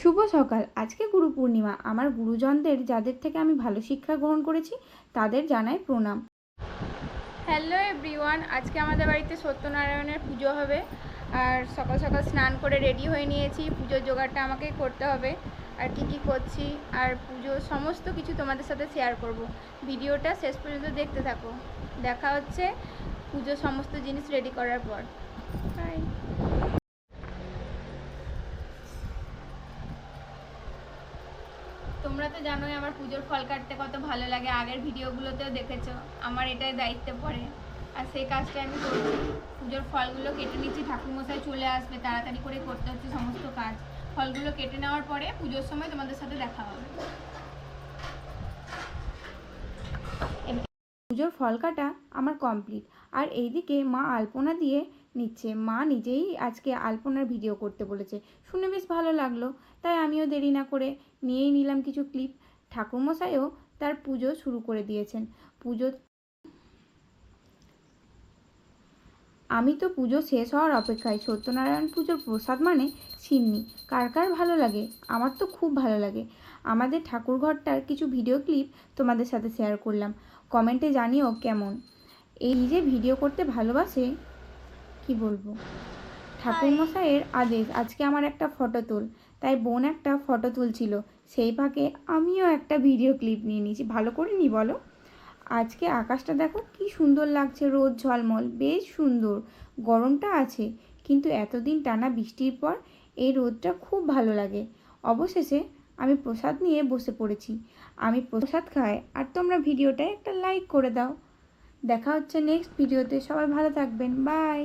শুভ সকাল। আজকে গুরু পূর্ণিমা। আমার গুরুজনদের, যাদের থেকে আমি ভালো শিক্ষা গ্রহণ করেছি, তাদের জানাই প্রণাম। হ্যালো এভরিওয়ান আজকে আমাদের বাড়িতে সত্যনারায়ণের পুজো হবে। আর সকাল সকাল স্নান করে রেডি হয়ে নিয়েছি। পুজোর জোগাড়টা আমাকেই করতে হবে। আর কি কি করছি, আর পুজোর সমস্ত কিছু তোমাদের সাথে শেয়ার করব। ভিডিওটা শেষ পর্যন্ত দেখতে থাকো। দেখা হচ্ছে পুজোর সমস্ত জিনিস রেডি করার পর। বাই তোমরা তো জানোই আমার পুজোর ফল কাটতে কত ভালো লাগে, আগের ভিডিওগুলোতেও দেখেছ, আমার এটাই দায়িত্বে পড়ে। আর সেই কাজটা আমি করছি। পুজোর ফলগুলো কেটে নিচ্ছি, ঠাকুরমশাই চলে আসবে, তাড়াতাড়ি করে করতে হচ্ছে সমস্ত কাজ। ফলগুলো কেটে নেওয়ার পরে পুজোর সময় তোমাদের সাথে দেখা হবে। পুজোর ফল কাটা আমার কমপ্লিট আর এইদিকে মা আলপনা দিয়ে নিচ্ছে। মা নিজেই আজকে আলপনার ভিডিও করতে বলেছে। শুনে বেশ ভালো লাগল। তাই আমিও দেরি না করে নিয়েই নিলাম কিছু ক্লিপ ঠাকুরমশাইও তার পুজো শুরু করে দিয়েছেন। পুজো আমি তো পুজো শেষ হওয়ার অপেক্ষায়। সত্যনারায়ণ পুজোর প্রসাদ মানে সিন্নি। কার কার ভালো লাগে? আমার তো খুব ভালো লাগে। আমাদের ঠাকুরঘরটার কিছু ভিডিও ক্লিপ তোমাদের সাথে শেয়ার করলাম। কমেন্টে জানিও কেমন। এই যে ভিডিও করতে ভালোবাসে কি বলব? ঠাকুরমশাইয়ের আদেশ আজকে আমার একটা ফটো তোল। তাই বোন একটা ফটো তুলছিল। সেই ফাঁকে আমিও একটা ভিডিও ক্লিপ নিয়ে নিয়েছি। ভালো করে নি বলো? আজকে আকাশটা দেখো কি সুন্দর লাগছে রোদ ঝলমল বেশ সুন্দর। গরমটা আছে কিন্তু এতদিন টানা বৃষ্টির পর এই রোদটা খুব ভালো লাগে। অবশেষে আমি প্রসাদ নিয়ে বসে পড়েছি। আমি প্রসাদ খাই আর তোমরা ভিডিওটায় একটা লাইক করে দাও। দেখা হচ্ছে নেক্সট ভিডিওতে সবাই ভালো থাকবেন। বাই